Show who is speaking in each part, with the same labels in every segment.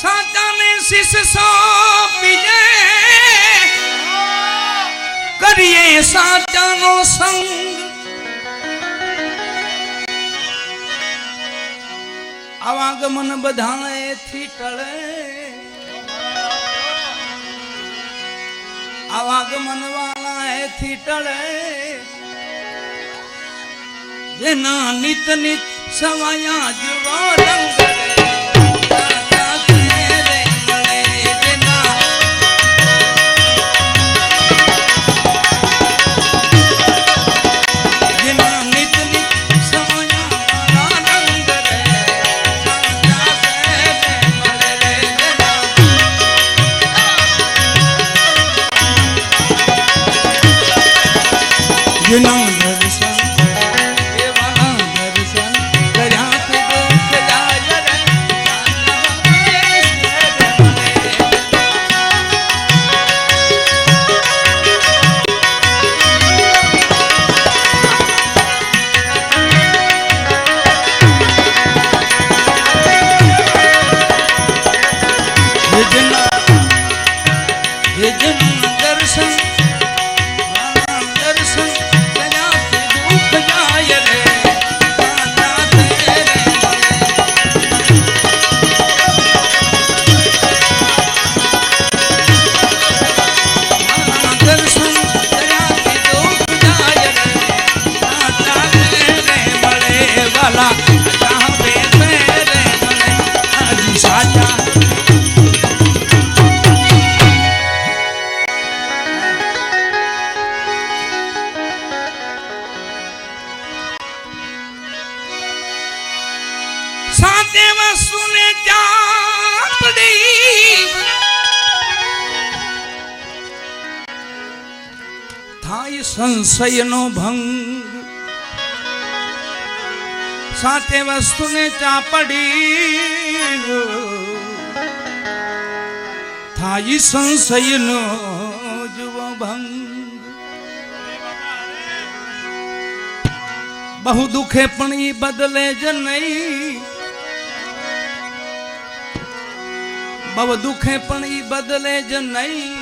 Speaker 1: સાચાને શિષ સોંપી દે કરીએ સાચાનો સંગ. આવાગમન બધાએથી ટળે. આવાગમન વાળા એથી ટળે. જેના નિત નિત સવાયા જુઓ રંગ થાય સંશયનો ભંગ. સાથે વસ્તુને ચાપડી થાય સંશયનો જુઓ ભંગ. બહુ દુખે પણ ઈ બદલે જ નહીં. બહુ દુખે પણ ઈ બદલે જ નહીં.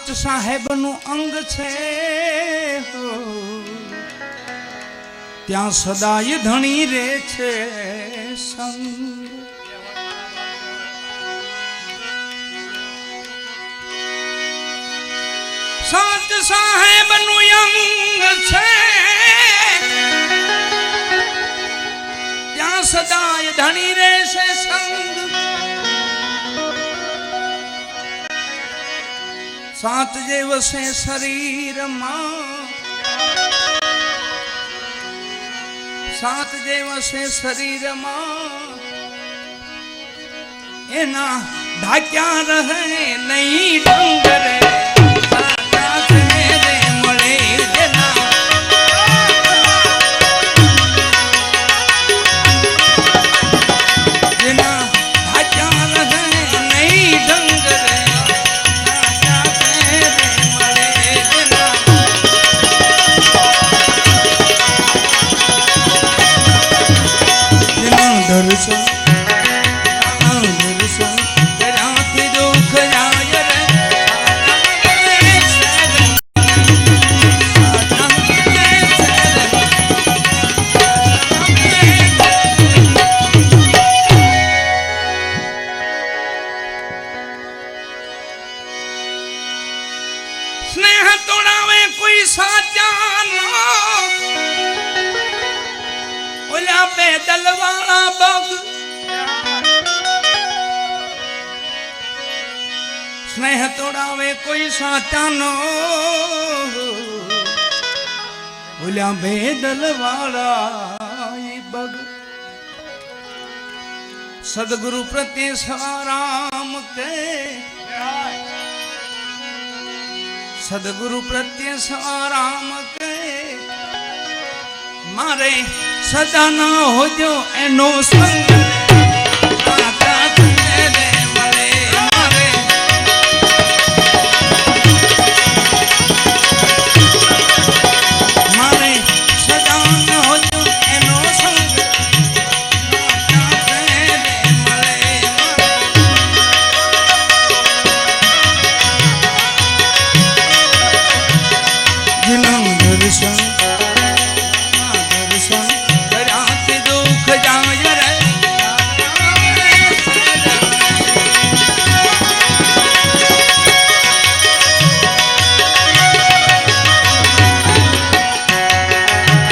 Speaker 1: સાત સાહેબનું અંગ છે ત્યાં સદાય ધણી રે છે સંગ. સાત સાહેબનું અંગ છે. ત્યાં સદાય ધણી સાત જે વસે શરીરમાં. સાત જે વસે શરીરમાં. એના ઢાક્યા રહે નહીં ડંગરે. સ્નેહ તોડાવે કોઈ સાચા ના ઓલા બે દલવાળા બગ. સ્નેહ તોડાવે કોઈ સાચાનો ઓલા બે દલવાળા એ બગ. સદગુરુ પ્રત્યે સરામ કે સદગુરુ પ્રત્યે સરામ કહે મારે સદા ના હોજો એનો સંગ